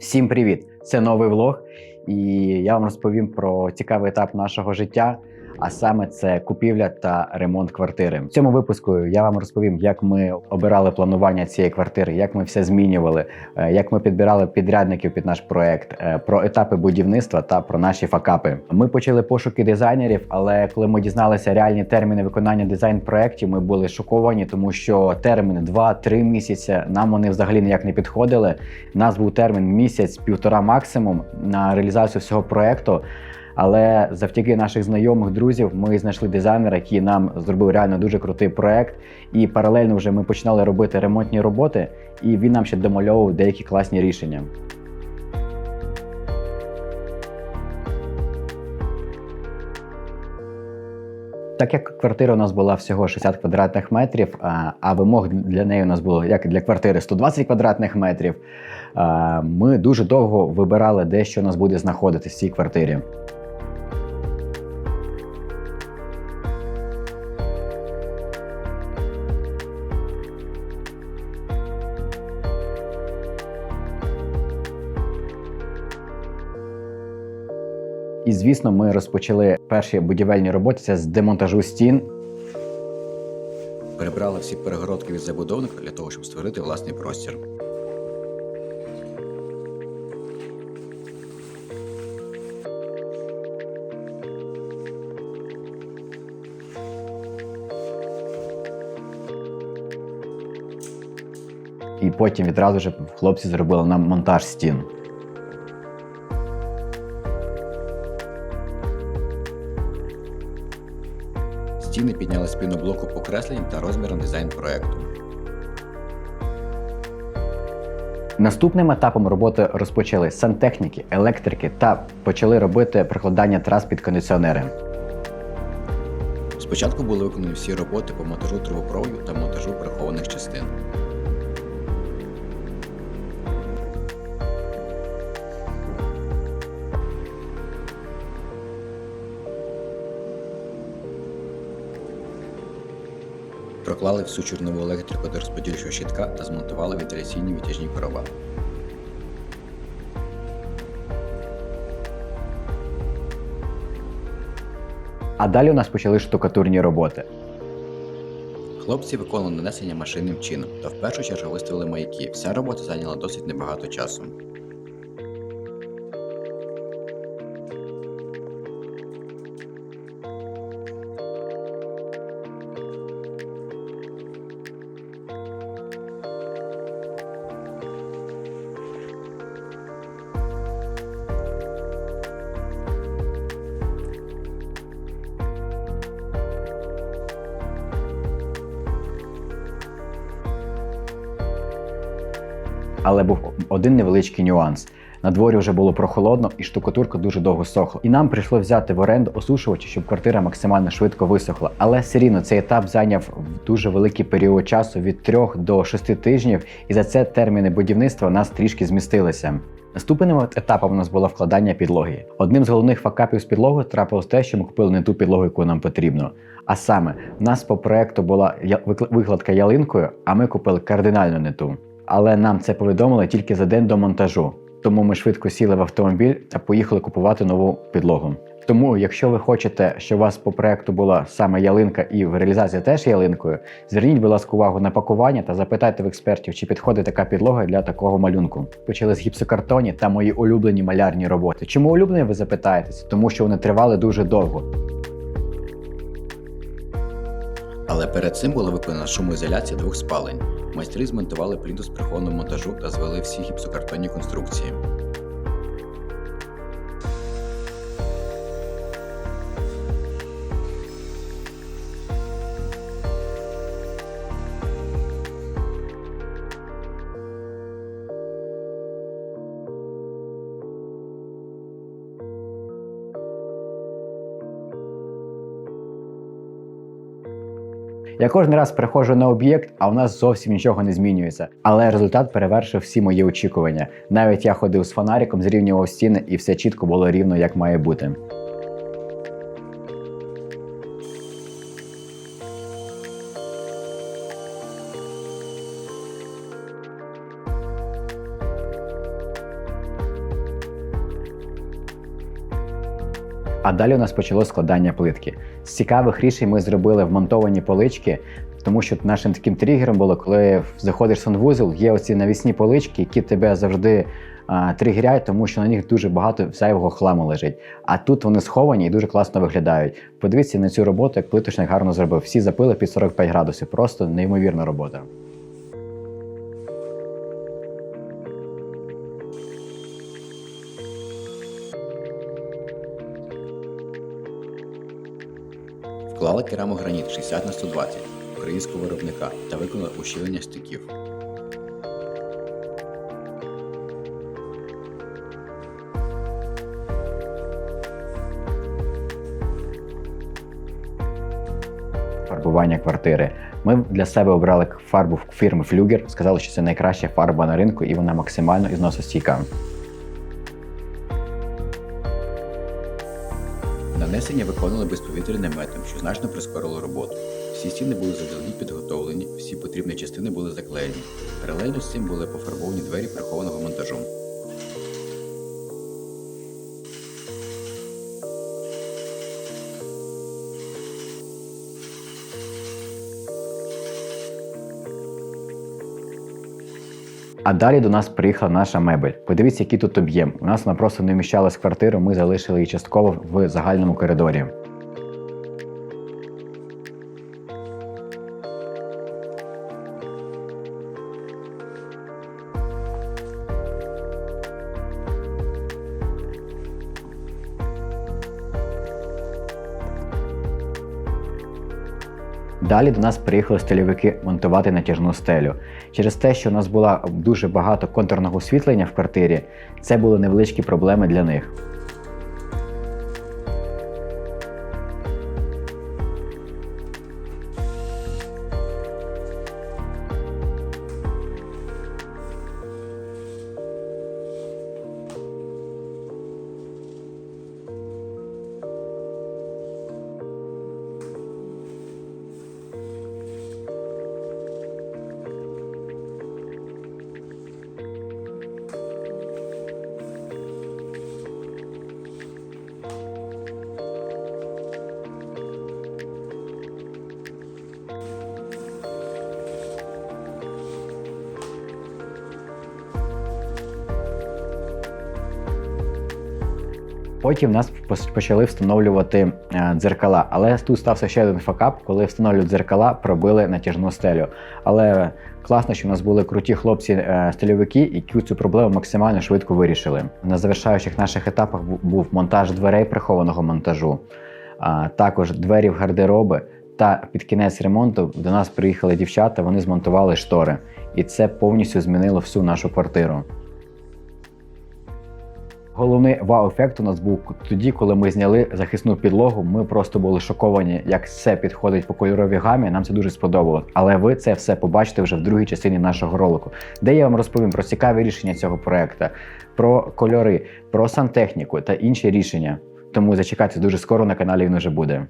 Всім привіт! Це новий влог, і я вам розповім про цікавий етап нашого життя. А саме це купівля та ремонт квартири. В цьому випуску я вам розповім, як ми обирали планування цієї квартири, як ми все змінювали, е, як ми підбирали підрядників під наш проект, е, про етапи будівництва та про наші факапи. Ми почали пошуки дизайнерів, але коли ми дізналися реальні терміни виконання дизайн проєктів, ми були шоковані, тому що терміни 2-3 місяці нам вони взагалі ніяк не підходили. У нас був термін місяць-півтора максимум на реалізацію всього проекту. Але завдяки наших знайомих друзів ми знайшли дизайнера, який нам зробив реально дуже крутий проект. І паралельно вже ми починали робити ремонтні роботи, і він нам ще домальовував деякі класні рішення. Так як квартира у нас була всього 60 квадратних метрів, а, вимог для неї у нас було як для квартири 120 квадратних метрів. Ми дуже довго вибирали, де що у нас буде знаходитись в цій квартирі. Звісно, ми розпочали перші будівельні роботи це з демонтажу стін. Перебрали всі перегородки від забудовника для того, щоб створити власний простір. І потім відразу ж хлопці зробили нам монтаж стін. Стіни підняли спину блоку по та розміром дизайн проекту. Наступним етапом роботи розпочали сантехніки, електрики та почали робити прокладання трас під кондиціонери. Спочатку були виконані всі роботи по монтажу трубопроводу та монтажу прихованих частин. Проклали всю чорнову електрику до розподільчого щитка та змонтували вентиляційні витяжні короба. А далі у нас почали штукатурні роботи. Хлопці виконали нанесення машинним чином та в першу чергу виставили маяки. Вся робота зайняла досить небагато часу. Але був один невеличкий нюанс. На дворі вже було прохолодно і штукатурка дуже довго сохла. І нам прийшло взяти в оренду осушувачі, щоб квартира максимально швидко висохла. Але все рівно цей етап зайняв дуже великий період часу від 3 до 6 тижнів, і за це терміни будівництва нас трішки змістилися. Наступним етапом у нас було вкладання підлоги. Одним з головних факапів з підлогою трапилось те, що ми купили не ту підлогу, яку нам потрібно. А саме, в нас по проекту була викладка ялинкою, а ми купили кардинально не ту. Але нам це повідомили тільки за день до монтажу. Тому ми швидко сіли в автомобіль та поїхали купувати нову підлогу. Тому, якщо ви хочете, щоб у вас по проекту була саме ялинка і в реалізації теж ялинкою, зверніть, будь ласка, увагу на пакування та запитайте в експертів, чи підходить така підлога для такого малюнку. Почали з гіпсокартоні та мої улюблені малярні роботи. Чому улюблені, ви запитаєтесь? Тому що вони тривали дуже довго. Але перед цим була виконана шумоізоляція двох спалень. Майстри змонтували плінтус прихованого монтажу та звели всі гіпсокартонні конструкції. Я кожен раз приходжу на об'єкт, а у нас зовсім нічого не змінюється. Але результат перевершив всі мої очікування. Навіть я ходив з фонариком, зрівнював стіни, і все чітко було рівно, як має бути. А далі у нас почалось складання плитки. З цікавих рішень ми зробили вмонтовані полички, тому що нашим таким тригером було, коли заходиш в санвузол, є оці навісні полички, які тебе завжди а, тригеряють, тому що на них дуже багато зайвого хламу лежить. А тут вони сховані і дуже класно виглядають. Подивіться на цю роботу, як плиточник гарно зробив. Всі запили під 45 градусів. Просто неймовірна робота. Керамограніт 60 на 120 українського виробника та виконали ущільнення стиків. фарбування квартири. Ми для себе обрали фарбу фірми Флюгер, сказали, що це найкраща фарба на ринку і вона максимально ізносостійка. Нанесення виконали безповітряним метом, що значно прискорило роботу. Всі стіни були заздалегідь підготовлені, всі потрібні частини були заклеєні. Паралельно з цим були пофарбовані двері прихованого монтажу. А далі до нас приїхала наша мебель. Подивіться, який тут об'єм. У нас вона просто не вміщалась квартиру, ми залишили її частково в загальному коридорі. Далі до нас приїхали стельовики монтувати натяжну стелю. Через те, що у нас було дуже багато контурного освітлення в квартирі, це були невеличкі проблеми для них. Потім нас почали встановлювати е, дзеркала. Але тут стався ще один факап, коли встановлюють дзеркала, пробили натяжну стелю. Але класно, що в нас були круті хлопці е, які цю проблему максимально швидко вирішили. На завершаючих наших етапах був монтаж дверей прихованого монтажу, а також двері в гардероби. Та під кінець ремонту до нас приїхали дівчата, вони змонтували штори. І це повністю змінило всю нашу квартиру. Головний вау-ефект у нас був тоді, коли ми зняли захисну підлогу. Ми просто були шоковані, як все підходить по кольоровій гамі. Нам це дуже сподобалось. Але ви це все побачите вже в другій частині нашого ролику, де я вам розповім про цікаві рішення цього проекту, про кольори, про сантехніку та інші рішення. Тому зачекайте дуже скоро на каналі він уже буде.